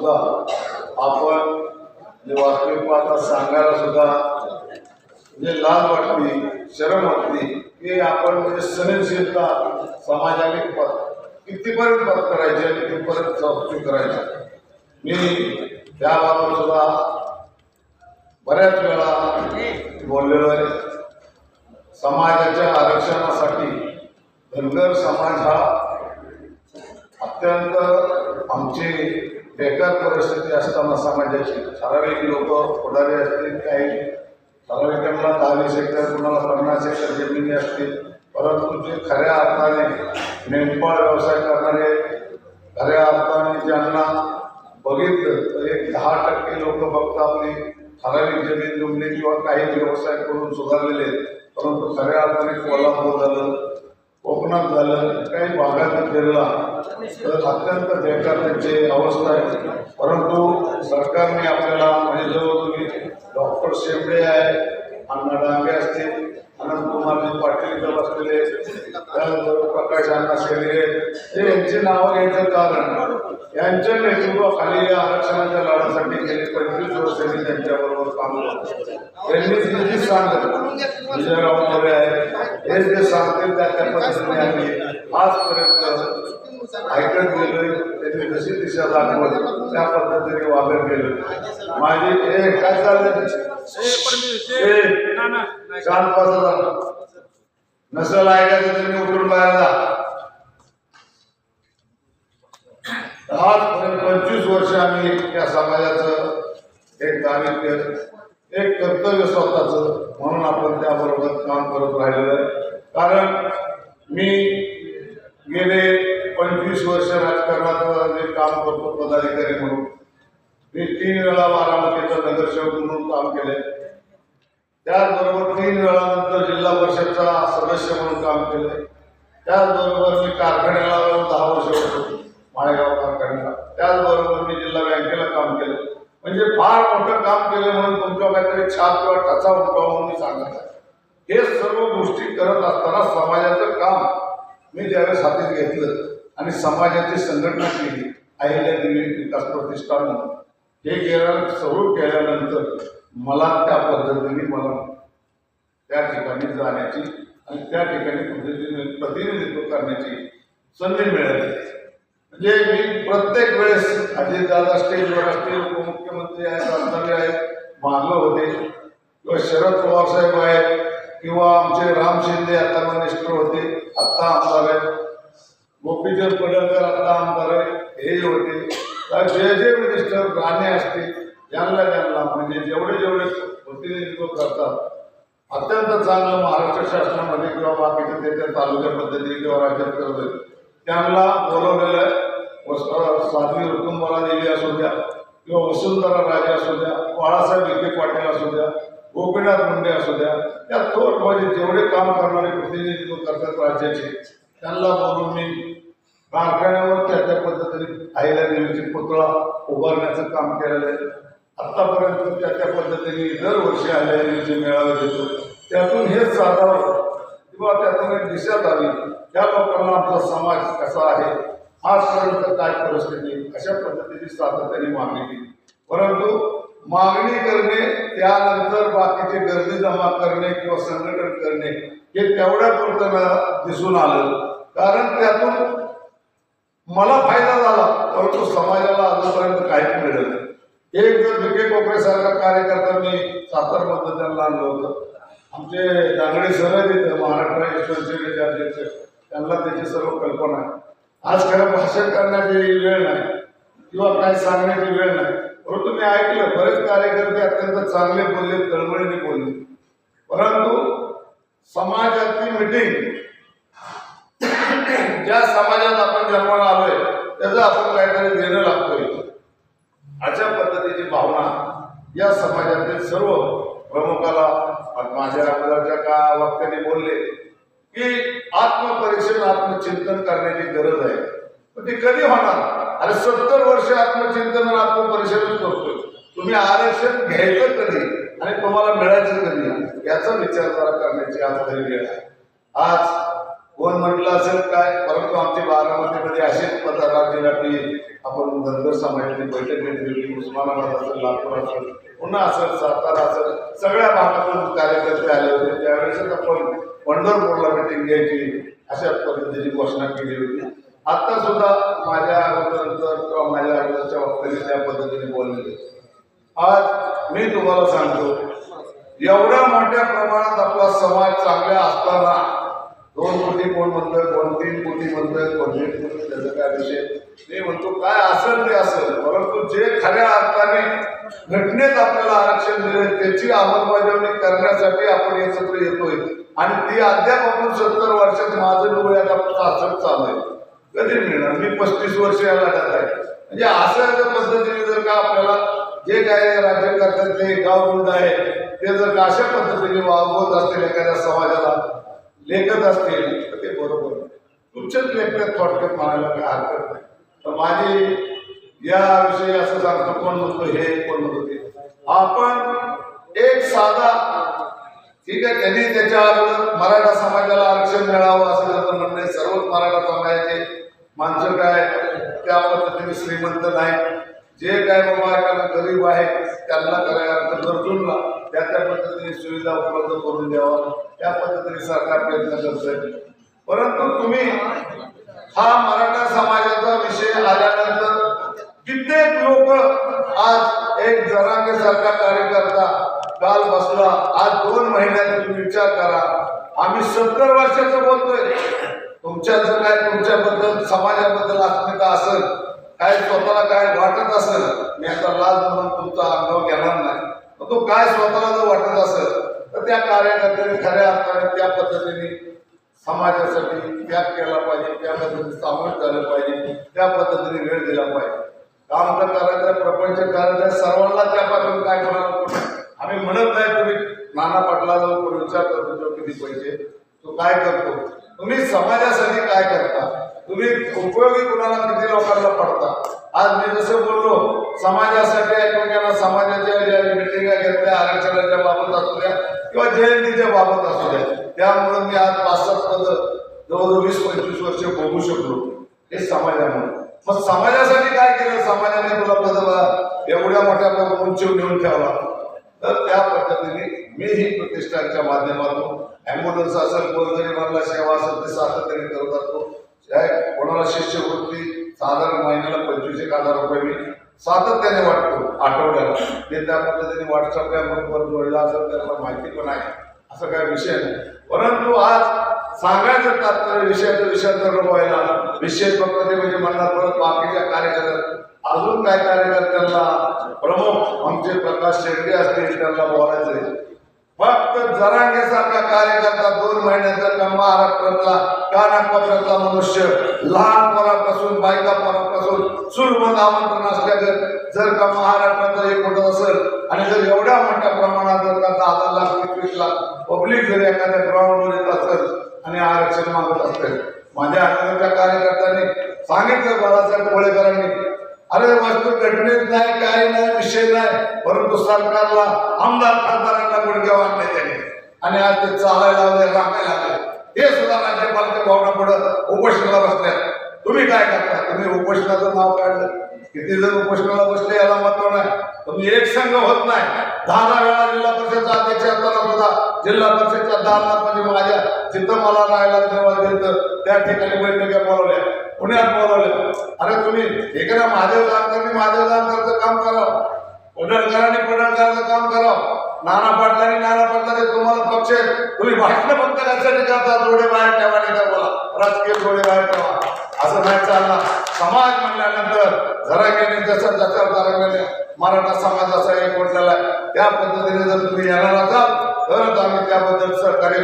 सुद्धा आपण जे वास्तविक पाहता सांगायला सुद्धा म्हणजे लाज वाटली शरम वाटली की आपण म्हणजे सहनशीलता समाजाने कितीपर्यंत पत करायचे आणि कितीपर्यंत चौकशी करायची? मी त्याबाबत सुद्धा बऱ्याच वेळा बोललेलो आहे. समाजाच्या आरक्षणासाठी धनगर समाज हा अत्यंत आमचे बेकार परिस्थिती असताना समाजाची. ठराविक लोक पुढारी असतील काही. ठराविकांना दहा वीस एकर कुणाला पन्नास एकर जमिनी असतील. परंतु जे खऱ्या अर्थाने मेंढपाळ व्यवसाय करणारे खऱ्या अर्थाने ज्यांना बघितलं तर एक दहा टक्के लोक फक्त आपली ठराविक जमीन जमली किंवा काही व्यवसाय करून सुधारलेले परंतु खऱ्या अर्थाने कोल्हापूर झालं कोकणात झालं काही भागात फिरला तर अत्यंत बेकार त्यांची अवस्था आहे. परंतु सरकारने आपल्याला म्हणजे जवळ तुम्ही डॉक्टर शेंबडे आहे अण्णा डांगे असतील अनंतकुमारजी पाटील इथं बसलेले प्रकाश अण्णा शेळगे हे यांची नावं घ्यायचं कारण यांच्या नेतृत्वाखाली या आरक्षणाच्या लढ्यासाठी गेले पंचवीस वर्षांनी त्यांच्याबरोबर काम केलं त्यांनी जी सांगत विजयराव मोरे आहेत हे जे सांगतील त्या त्या पद्धतीने आम्ही आजपर्यंत ऐकत गेलोय त्यांनी जशी दिशा दाखवत त्या पद्धतीने वागत गेलो माझी हे काय चाललं ए, शांत बसा नसेल ऐकायचं तुम्ही उठून बाहेर जा. आज म्हणजे पंचवीस वर्ष आम्ही या समाजाचं एक दारिद्र्य एक कर्तव्य स्वतःच म्हणून आपण त्याबरोबर काम करत राहिलेलं आहे. कारण मी गेले पंचवीस वर्ष राजकारणात जे काम करतो पदाधिकारी म्हणून. मी तीन वेळा बारामतीचा नगरसेवक म्हणून काम केले त्याचबरोबर तीन वेळानंतर जिल्हा परिषदचा सदस्य म्हणून काम केले त्याचबरोबर मी कारखान्याला दहा वर्ष होतो. माळेगाव कारखान्याला त्याचबरोबर मी जिल्हा बँकेला काम केलं. म्हणजे फार मोठं काम केलं म्हणून तुमच्या काहीतरी छाप किंवा टचा उठवा म्हणून मी सांगत आहे. हे सर्व गोष्टी करत असताना समाजाचं काम मी ज्यावेळेस हातीत घेतलं आणि समाजाची संघटना केली अहिल्या दिली विकास प्रतिष्ठान म्हणून हे केलं सुरू केल्यानंतर मला त्या पद्धतीने मला त्या ठिकाणी जाण्याची आणि त्या ठिकाणी पद्धतीने प्रतिनिधित्व करण्याची संधी मिळाली. जे मी प्रत्येक वेळेस अजितदादा स्टेजवर असतील उपमुख्यमंत्री आहेत राजधानी आहेत मागं होते. किंवा शरद पवार साहेब आहेत किंवा आमचे राम शिंदे आता मिनिस्टर होते आत्ता आमदार आहेत. गोपीचंद पडळकर आता आमदार आहे हे होते. तर जे जे मिनिस्टर राणे असतील यांना त्यांना म्हणजे जेवढे जेवढे प्रतिनिधित्व करतात अत्यंत चांगलं महाराष्ट्र शासनामध्ये किंवा बाकीच्या त्याच्या तालुक्या पद्धती किंवा राज्यात करत त्यांना बोलवलेलं आहे. साध्वी ऋतुंबरा देवी असू द्या किंवा वसुंधरा राजे असू द्या बाळासाहेब विखे पाटील असू द्या गोपीनाथ मुंडे असू द्या त्या थोर म्हणजे जेवढे काम करणारे प्रतिनिधित्व करतात राज्याचे त्यांना बोलून मी कारखान्यावर त्या त्या पद्धतीने आईला देवीची पुतळा उभारण्याचं काम केलेलं आहे. आत्तापर्यंत त्या त्या पद्धतीने दरवर्षी आईला देवीचे मेळावे घेतो. त्यातून हेच साधावं किंवा त्यातून एक दिशा द्यावी त्या लोकांना आमचा समाज कसा आहे? आजपर्यंत काय परिस्थिती अशा पद्धतीची सातत्याने मागणी केली. परंतु मागणी करणे त्यानंतर बाकीचे गर्दी जमा करणे किंवा संघटन करणे हे तेवढ्या पुरतं दिसून आलं. कारण त्यातून मला फायदा झाला परंतु समाजाला अजूनपर्यंत काहीच मिळत नाही. एक जर विखे कोपरेसारखा कार्यकर्ता मी सातारमधनं त्यांना आणलं होतं. आमचे दांगडे सर आहेत महाराष्ट्र विश्वविद्यालयाचे अध्यक्ष त्यांना त्याची सर्व कल्पना आहे. आज खरं भाषण करण्याची वेळ नाही किंवा काय सांगण्याची वेळ नाही. परंतु मी ऐकलं बरेच कार्यकर्ते अत्यंत चांगले बोलले तळमळीने बोलले. परंतु समाजातली मिटिंग ज्या समाजात आपण जन्माला आलोय त्याचं आपण काहीतरी देणं लागतोय. अशा पद्धतीची भावना या समाजातील सर्व प्रमुखाला माझ्या अगोदरच्या का वक्त्याने बोलले. की आत्मपरीक्षण आत्मचिंतन करण्याची गरज आहे. पण ती कधी होणार? अरे सत्तर वर्ष आत्मचिंतन आणि करतोय. तुम्ही आरक्षण घ्यायचं कधी आणि तुम्हाला मिळायचं कधी? याचा विचार जरा करण्याची आज खरी वेळ आहे. आज कोण म्हटलं असेल काय? परंतु आमची बारामतीमध्ये असेच पत्रकार जिल्ह्यातली आपण धनगर समाजाची बैठक घेतली उस्मानाबाद असेल लातूर असेल पुन्हा असेल सातारा असेल सगळ्या भागातून कार्यकर्ते आले होते. त्यावेळेसच आपण पंढरपूरला मिटिंग घ्यायची अशा पद्धतीची घोषणा केली होती. आता सुद्धा माझ्या अगोदर किंवा माझ्या अगोदरच्या वक्त्यांनी त्या पद्धतीने बोललेले आज मी तुम्हाला सांगतो एवढ्या मोठ्या प्रमाणात आपला समाज चांगला असताना दोन कोटी कोण म्हणतोय कोण तीन कोटी म्हणतोय कोण दीड कोटी त्याचा काय विषय? मी म्हणतो काय असेल ते असेल परंतु जे खऱ्या अर्थाने घटनेत आपल्याला आरक्षण दिले त्याची अंमलबजावणी करण्यासाठी आपण एकत्र येतोय. आणि ती अद्याप आपण सत्तर वर्षात माझं डोळ्यात आपण सासत चालू आहे कधी मिळणार? मी पस्तीस वर्ष या लढत आहे. म्हणजे असं जर पद्धतीने जर का आपल्याला जे काय राज्यकर्त्यातले गावगुंड आहे ते जर का अशा पद्धतीने वागवत असतील एखाद्या समाजाला लेखत असतील तर ते बरोबर. तुमच्याच लेखण्यात थोडक्यात म्हणायला काय हरकत नाही. तर माझी याविषयी असं सांगतो कोण म्हणतो हे कोण म्हणतो ते. आपण एक साधा ठीक आहे त्यांनी त्याच्या मराठा समाजाला आरक्षण मिळावं असं त्याचं म्हणणं आहे. सर्वच मराठा समाजाचे माणसं काय त्या पद्धतीने श्रीमंत नाही जे काय बाबा एखादा गरीब आहे त्यांना करायला गरजूंना. त्या त्या पद्धतीने सुविधा उपलब्ध करून द्यावा. त्या पद्धतीने सरकार प्रयत्न करतंय परंतु तुम्ही हा मराठा समाजाचा विषय आल्यानंतर कित्येक लोक आज एक जरांगे सारखा कार्यकर्ता काल बसला आज दोन महिन्यात तुम्ही विचार करा. आम्ही सत्तर वर्षाचं बोलतोय. तुमच्याचं काय तुमच्याबद्दल समाजाबद्दल अस्मिता असेल काय स्वतःला काय वाटत असेल मी आता लाज म्हणून तुमचा अनुभव घेणार नाही. मग तो काय स्वतःला जर वाटत असेल तर त्या कार्यकर्त्याने खऱ्या अर्थाने त्या पद्धतीने समाजासाठी त्याग केला पाहिजे त्या पद्धतीने सामोरं झालं पाहिजे त्या पद्धतीने वेळ दिला पाहिजे. काम तर करायचं आहे, प्रपंच करायचं सर्वांना त्यापासून काय कोणाला आम्ही म्हणत नाही तुम्ही नाना पाटलाला कोण विचार करतो तो किती पैसे तो काय करतो? तुम्ही समाजासाठी काय करता? तुम्ही उपयोगी कुणाला किती लोकांना पडता? आज मी जसं बोललो समाजासाठी एकमेकांना समाजाच्या ज्या मिटिंगा घेतल्या आरक्षणाच्या बाबत असू द्या किंवा जयंतीच्या बाबत असू द्या. त्यामुळे मी आज पाच सात पद जवळजवळ वीस पंचवीस वर्ष बघू शकलो. हे समाजामुळे. मग समाजासाठी काय केलं? समाजाने तुला पद एवढ्या मोठ्या उंचीवर नेऊन ठेवला. तर त्या पद्धतीने मी ही प्रतिष्ठानच्या माध्यमातून ॲम्ब्युलन्स असेल गोरगरिबांना सेवा असेल ते सातत्याने करत असतो. कोणाला शिष्यवृत्ती साधारण महिन्याला पंचवीस एक हजार रुपये मी सातत्याने वाटतो आठवड्याला. ते त्या पद्धतीने व्हॉट्सअपच्या ग्रुपवर जोडला असेल त्याला माहिती पण आहे. असं काय विषय नाही. परंतु आज सांगायचं तात्पर्य विषयाचं विषयांतर व्हायला विषय फक्त ते म्हणजे मला परत बाकीच्या कार्यकर्त्यांना अजून काय कार्यकर्त्यांना प्रमुख आमचे प्रकाश शेट्टी असतील त्यांना बोलायचे फक्त जरांगेसारखा कार्यकर्ता दोन महिन्याचा का महाराष्ट्रातला कानाकोपऱ्यातला मनुष्य लहान पोरापासून बायका पोरापासून सुरमत आमंत्रण असल्याचं जर का महाराष्ट्राचा एक मोठं असेल आणि जर एवढ्या मोठ्या प्रमाणात जर का दहा लाख एकवीस लाख पब्लिक जर एखाद्या ग्राउंडवर येत असेल आणि आरक्षण मागत असते माझ्या आठवड्याच्या कार्यकर्त्यांनी सांगितलं बाळासाहेब कोळेकरांनी. अरे वस्तू घटनेत नाही काही नाही विषय नाही. परंतु सरकारला आमदार खासदारांना गुडघे वाढले त्याने. आणि आज ते चालायला लागले राखायला लागले. हे सुद्धा राज्यपालच्या भावना पुढे उपोषणाला बसल्या तुम्ही काय करता? तुम्ही उपोषणाचं नाव काढलं. किती जण उपोषणाला बसले याला महत्त्व नाही. एक संघ होत नाही. दहा दहा वेळा जिल्हा परिषदचा अध्यक्ष असताना सुद्धा जिल्हा परिषदच्या दहा लाख म्हणजे माझ्या जिथं मला राहायला तेव्हा देत त्या ठिकाणी बैठका बोलवल्या. पुण्यात बोलवल्या. अरे तुम्ही एखाद्या महादेव जानकरांनी महादेव जानकरचं काम करावं. पडळकरांनी पडळकरांचं काम करावं नाना पाटलांनी नाना पाटलांचे तुम्हाला पक्ष तुम्ही भाषण फक्त कशासाठी करता जोडे बाहेर ठेवा नाही बोला. राजकीय जोडे बाहेर ठेवा. असं नाही चालला समाज म्हणल्यानंतर झरांग्याने जसं जसं झरांग्याने मराठा समाज असा एक म्हटलेला आहे. त्या पद्धतीने जर तुम्ही येणार असाल तरच आम्ही त्याबद्दल सहकार्य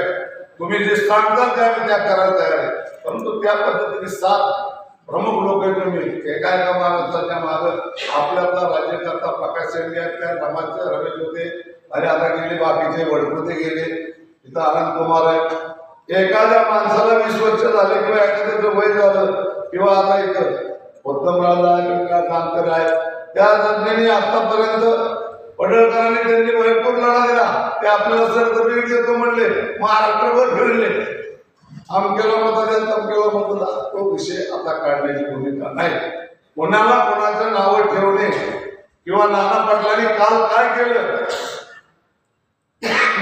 तुम्ही जे सांगताल ते आम्ही त्या करायला तयार आहे. परंतु त्या पद्धतीने सात प्रमुख लोक आहेत तुम्ही. एका एका माणसाच्या मागं. आपल्याला राज्यकर्ता प्रकाश शेंडे आहेत त्या समाजचे रमेश होते. आणि आता गेले बाकीचे वडपुते गेले. इथं आनंद कुमार आहे एखाद्या माणसाला वीस वर्ष झाले किंवा एखाद्याचं वय झालं किंवा आता इथं उत्तमरावला किंवा जानकर आहे त्या जनतेने आतापर्यंत पडळकरांनी त्यांनी भरपूर लढा दिला. ते आपल्याला सरकबीर देतो म्हणले. महाराष्ट्रभर फिरले. अमकेला मत द्या तमकेला मत द्या तो विषय आता काढण्याची भूमिका नाही. कोणाला कोणाचं नावं ठेवणे किंवा नाना पाटलांनी काल काय केलं?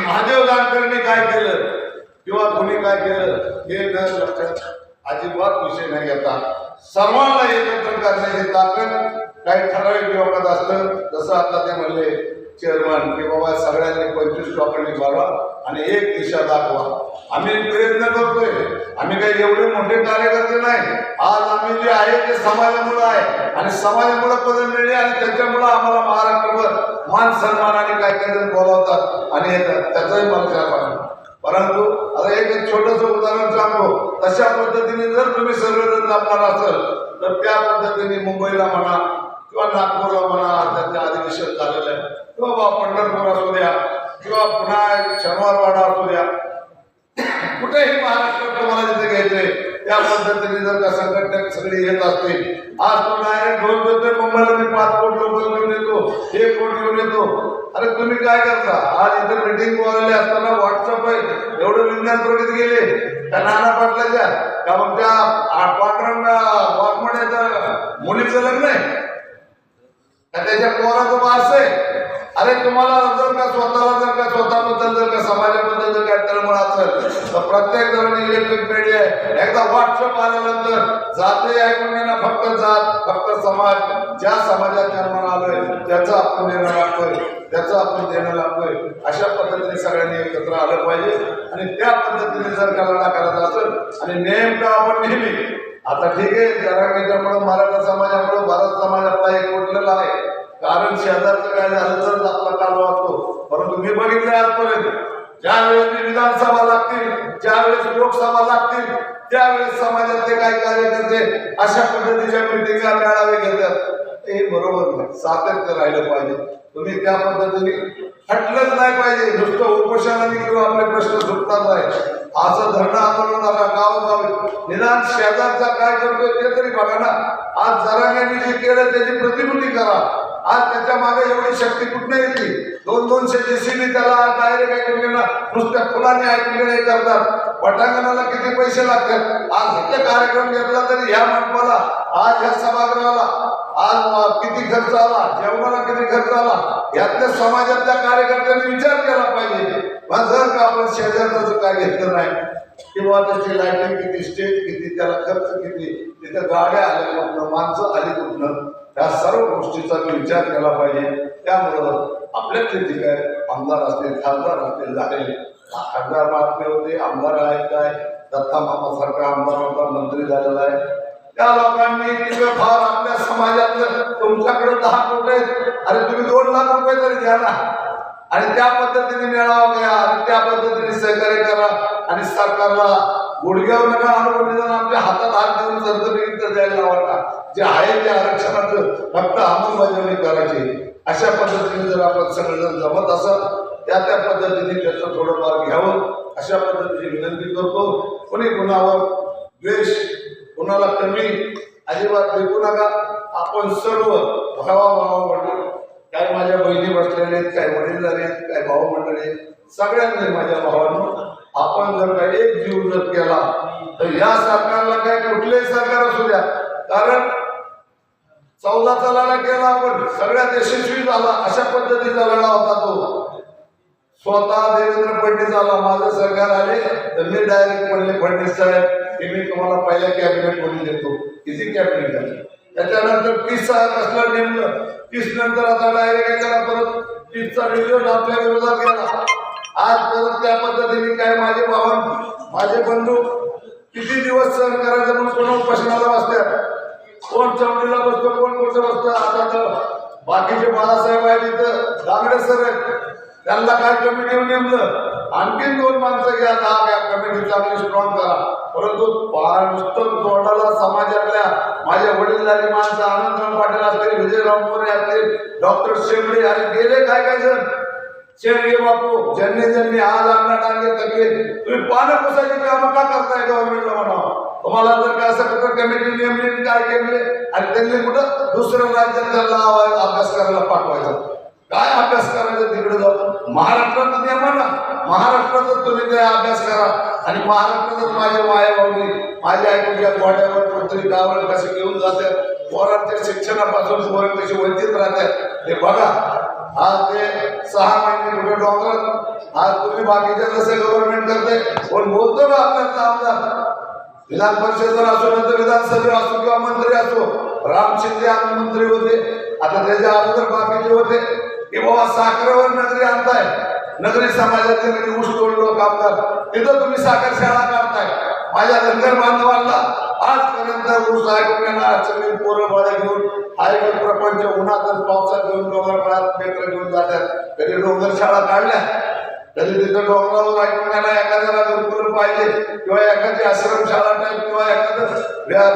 महादेव जानकरने काय केलं? किंवा कोणी काय केलं? हे न लक्षात अजिबात विषय नाही घेता सर्वांना एकत्र करण्याची ताकद काही ठराविक विभागात असतं. जसं आता ते म्हणले चेअरमन की बाबा सगळ्यांनी पंचवीस लोकांनी बघा आणि एक दिशा दाखवा. आम्ही प्रयत्न करतोय. आम्ही काही एवढे मोठे कार्यकर्ते नाही. आज आम्ही जे आहे ते समाजामुळे आहे. आणि समाजामुळे पद मिळणे आणि त्याच्यामुळे आम्हाला महाराष्ट्रभर मान सन्मानाने काय काही जण बोलावतात. आणि त्याचाही मला पाहिजे परंतु आता एक छोटस उदाहरण सांगतो तशा पद्धतीने जर तुम्ही सर्वजण जमणार असाल तर त्या पद्धतीने मुंबईला म्हणा किंवा नागपूरला म्हणा त्याचे अधिवेशन झालेलं आहे. किंवा बा पंढरपूर असू द्या किंवा पुन्हा शनिवारवाडा असू द्या कुठेही महाराष्ट्रात तुम्हाला जिथे घ्यायचंय त्या पद्धतीने जर का संघटना सगळे येत असतील आज तो डायरेक्ट दोन येतोय मुंबईला मी पाच कोटी लोक घेऊन येतो एक कोटी घेऊन येतो. अरे तुम्ही काय करता? आज इथे मिटिंग बोलायला असताना व्हॉट्सअप आहे. एवढं विज्ञान प्रगत गेले त्या नाना पाटलाच्या का मग त्या पांढरंग वाघमण्याचं मुलीचं लग्न आहे? का त्याच्या पोराचं वास आहे? अरे तुम्हाला जर का स्वतःला जर का स्वतःबद्दल जर का समाजाबद्दल जर काय तळमळ असेल तर प्रत्येक जण इलेक्ट्रिक मीडिया आहे. एकदा व्हॉट्सअप आल्यानंतर जाते ऐकून घेणं फक्त जात फक्त समाज. ज्या समाजात जन्माला आलोय त्याचं आपण देणं लागतोय त्याचं आपण देणं लागतोय. अशा पद्धतीने सगळ्यांनी एकत्र आलं पाहिजे. आणि त्या पद्धतीने जर का लढा करत असेल आणि नेमकं आपण नेहमी आता ठीक आहे जरा मराठा समाजामुळे भारत समाज एक उठलेला आहे. कारण शेजारचं काय झालं तर आपला काल वागतो. परंतु मी बघितलं आजपर्यंत ज्या वेळेस विधानसभा लागतील ज्या वेळेस लोकसभा लागतील त्यावेळेस समाजातले काही कार्यकर्ते अशा पद्धतीच्या मिटिंगला मेळावे घेतात. हे बरोबर नाही. सातत्य राहिलं पाहिजे. तुम्ही त्या पद्धतीने हटलंच नाही पाहिजे. नुसतं उपोषणाने किंवा आपले प्रश्न सुटतात नाही. असं धरणं आंदोलन आला गावोगावी निदान शेजारचा काय करतोय ते तरी बघा ना. आज जरांनी जे केलं त्याची प्रतिकृती करा. आज त्याच्यामागे एवढी शक्ती कुठे येते? दोन दोनशे जेसीबी त्याला डायरेक्ट ऐकून नुसत्या फुलाने ऐकून हे करतात. पटांगणाला किती पैसे लागतात? आज इथे कार्यक्रम घेतला तरी ह्या मंडपाला आज ह्या सभागृहाला आज किती खर्च आला जेवणाला किती खर्च आला यातल्या समाजातल्या कार्यकर्त्यांनी विचार केला पाहिजे. जर का आपण शेजारचं काय घेतलं नाही किंवा त्याची लाईटिंग किती स्टेज किती त्याला खर्च किती तिथं गाड्या आल्या कुठनं माणसं आली कुठनं त्या सर्व गोष्टीचा विचार केला पाहिजे. त्यामुळं आपल्यातले जे काय आमदार असतील खासदार असतील झाले. खासदार महात्मे होते आमदार आहेत काय? दत्ता मामासारखा आमदार होता मंत्री झालेला आहे. त्या लोकांनी तिथं फार आपल्या समाजातलं तुमच्याकडे दहा कोटी आहेत. अरे तुम्ही दोन लाख रुपये तरी द्या ना. आणि त्या पद्धतीने मेळावा घ्या आणि त्या पद्धतीने सहकार्य करा. आणि सरकारला गुडघ्यावर नका अनुभव आमच्या आपल्या हातात हात देऊन सरसरी द्यायला लावा. जे आहे ते आरक्षणाचं फक्त अंमलबजावणी करायची. अशा पद्धतीने जर आपण सगळेजण जमत असाल त्या त्या पद्धतीने त्याचं थोडंफार घ्यावं. अशा पद्धतीची विनंती करतो. कोणी कुणावर द्वेष कुणाला कमी अजिबात विकू नका. आपण सर्व भावा भावा म्हणून काय माझ्या बहिणी बसलेले आहेत काय वडील झाले आहेत काय भाऊ मंडळी आहेत सगळ्यांनी माझ्या भावांना आपण जर का एक जीव जर केला तर या सरकारला काय कुठलेही सरकार असू द्या. कारण चौदाचा लढा केला आपण सगळ्यात यशस्वी झाला अशा पद्धतीचा लढा होता तो. स्वतः देवेंद्र फडणवीस आला माझं सरकार आले तर मी डायरेक्ट म्हणले फडणवीस साहेब की मी तुम्हाला पहिल्या कॅबिनेटमध्ये देतो किती कॅबिनेट झाली? त्याच्यानंतर तीस कसलं नेमलं तीस नंतर आता डायरेक्ट काय केला परत तीसचा रिझल्ट आपल्या विरोधात गेला. आज परत त्या पद्धतीने काय माझे बाबा माझे बंधू किती दिवस सहन करायचं म्हणून कोण उपोषणाला बसतात कोण चौकीला बसतो कोण कुठं बसतो? आता तर बाकीचे बाळासाहेब आहेत तिथं दांगडे सर आहेत. त्यांना काय कमिटीवर नेमलं? आणखीन दोन माणसं घ्या दहा घ्या कमिटी चांगली स्ट्रॉंग करा. परंतु नुसतं तोंडाला समाजातल्या माझ्या वडीलधारी माणसं आनंदराव पाटील असतील विजयराव मोरे असतील डॉक्टर शेंबडे आणि गेले काय काय जण? शेडगे बापू ज्यांनी ज्यांनी आज अण्णा डांगे थकले तुम्ही पानं पुसायची कामं का करताय गव्हर्नमेंटला म्हणावं? तुम्हाला जर का असं कुठं कमिटी नेमली आणि काय केले आणि त्यांनी कुठं दुसरं राज्यात त्यांना अभ्यास करायला पाठवायचं? काय अभ्यास करायचं तिकडे जाऊन? महाराष्ट्रात नेमा ना. महाराष्ट्रातच तुम्ही ते अभ्यास करा. आणि महाराष्ट्रातच माझे मायबावली माझ्या ऐकून गोड्यावर मंत्री गावाला कसे घेऊन जातात पोरांच्या शिक्षणापासून पोरं कशी वंचित राहतात हे बघा. आज ते सहा महिने कुठे डॉक्टर आज तुम्ही बाकीचे जसे गव्हर्नमेंट करते पण बोलतो ना आपल्याला आमदार? विधान परिषद जर असो नंतर विधानसभा असो किंवा मंत्री असो राम शिंदे मंत्री होते आता त्याच्या अगोदर बाकीचे होते. की बाबा साखरेवर नजरी आणताय. नगरी समाजाचे म्हणजे ऊस तोड लोक आमदार तिथं तुम्ही साखर शाळा काढताय. माझ्या धनगर बांधवांना आजपर्यंत ऊस ऐकून पोरं बाळं घेऊन हायवे प्रपंच उन्हातच पावसात घेऊन डोंगर काळात पेत्र घेऊन जातात. कधी डोंगर शाळा काढल्या. तरी तिथं डोंगरावर ऐकण्याला एखाद्याला घरकुल पाहिजे किंवा एखादी आश्रमशाळा टाईप किंवा एखादं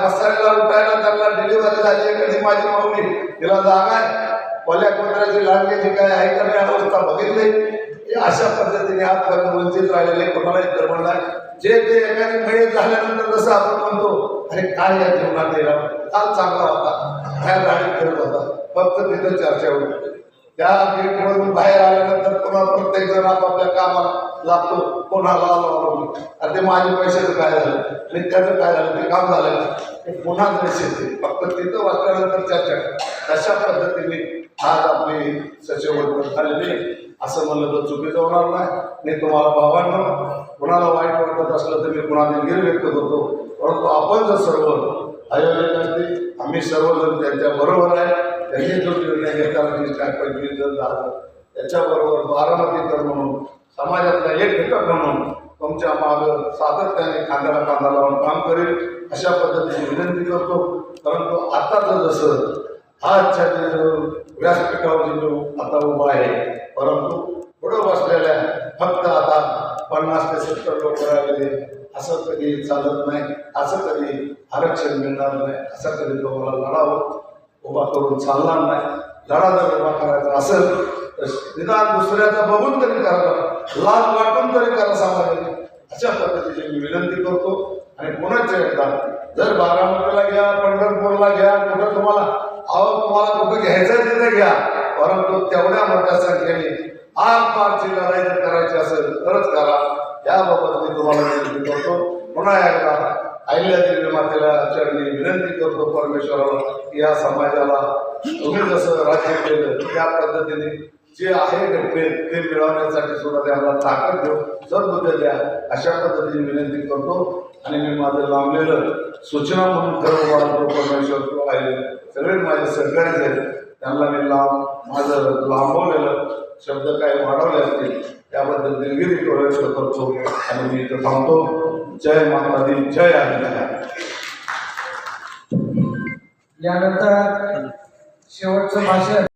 बसायला उठायला त्यांना डिलिव्हरी झाली कधी माझी माऊली? तिला जागा आहे. कोल्या कुत्र्याची लांडग्याची काय आहे का नाही अवस्था बघितली? हे अशा पद्धतीने आजपर्यंत वंचित राहिलेले कोणालाही कर्म नाही. जे ते एखादी मयत झाल्यानंतर जसं आपण म्हणतो अरे काय या जीवनात गेला काल चांगला होता. काय गाडीत करत होता. फक्त तिथं चर्चा होती. त्या गेटमधून बाहेर आल्यानंतर पुन्हा प्रत्येक जण आपापल्या कामाला लागतो. कोणाला आलो आलो मी. ते माझ्या पैशाचं काय झालं? आणि त्याचं काय झालं? ते काम झालं ते पुन्हा द्वेष येते फक्त तिथं वाचल्यानंतर चर्चा अशा पद्धतीने आज आपली सचिव झालेले असं म्हणलं तर चुकीचं होणार नाही. मी तुम्हाला बाबांना कुणाला वाईट वाटत असलं तर मी कुणाला दिलगिरी व्यक्त करतो. परंतु आपण जर सर्व आयोजकांची आम्ही सर्वजण त्यांच्या बरोबर आहे. त्यांनी जो निर्णय घेताना पंचवीस जण झालं त्याच्याबरोबर बारामतीकर म्हणून समाजातला एक घटक म्हणून तुमच्या मागं सातत्याने खांद्याला खांदा लावून काम करेल अशा पद्धतीने विनंती करतो. परंतु आताचं जसं हा जे जो जो आता उभा आहे परंतु पुढं बसलेल्या फक्त आता पन्नास ते सत्तर लोक राहिलेले असं कधी चालत नाही असं कधी आरक्षण मिळणार नाही असं कधी लोकांना लढावं उभा करून चालणार नाही. लढा जर उभा करायचा असेल तर निदान दुसऱ्याचा बघून तरी करा लाज वाटून तरी करा समाजाने अशा पद्धतीची मी विनंती करतो. आणि पुन्हा एकदा जर बारामतीला घ्या पंढरपूरला घ्या कुठं तुम्हाला अहो तुम्हाला कुठं घ्यायचं तिथे घ्या. परंतु तेवढ्या मोठ्या संख्येने आर पारची लढाई जर करायची असेल तरच करा. याबाबत मी तुम्हाला विनंती करतो. पुन्हा एकदा अहिल्यादेवी मातेला चरणी विनंती करतो परमेश्वराला की या समाजाला तुम्ही जसं राज्य केलं त्या पद्धतीने जे आहे घटनेत ते मिळवण्यासाठी सुद्धा त्यांना ताकद देऊ सद्बुद्ध द्या. अशा पद्धतीने विनंती करतो. आणि मी माझं लांबलेलं सूचना म्हणून खरं वाढतो परमेश्वर राहिले सगळे माझे सहकार्य आहेत त्यांना मी लांब माझं लांबवलेलं शब्द काय वाढवले असतील त्याबद्दल दिलगिरी व्यक्त करतो आणि मी इथं थांबतो. जय माता दी जय आज्ञा यानंतर शेवटचं भाषण.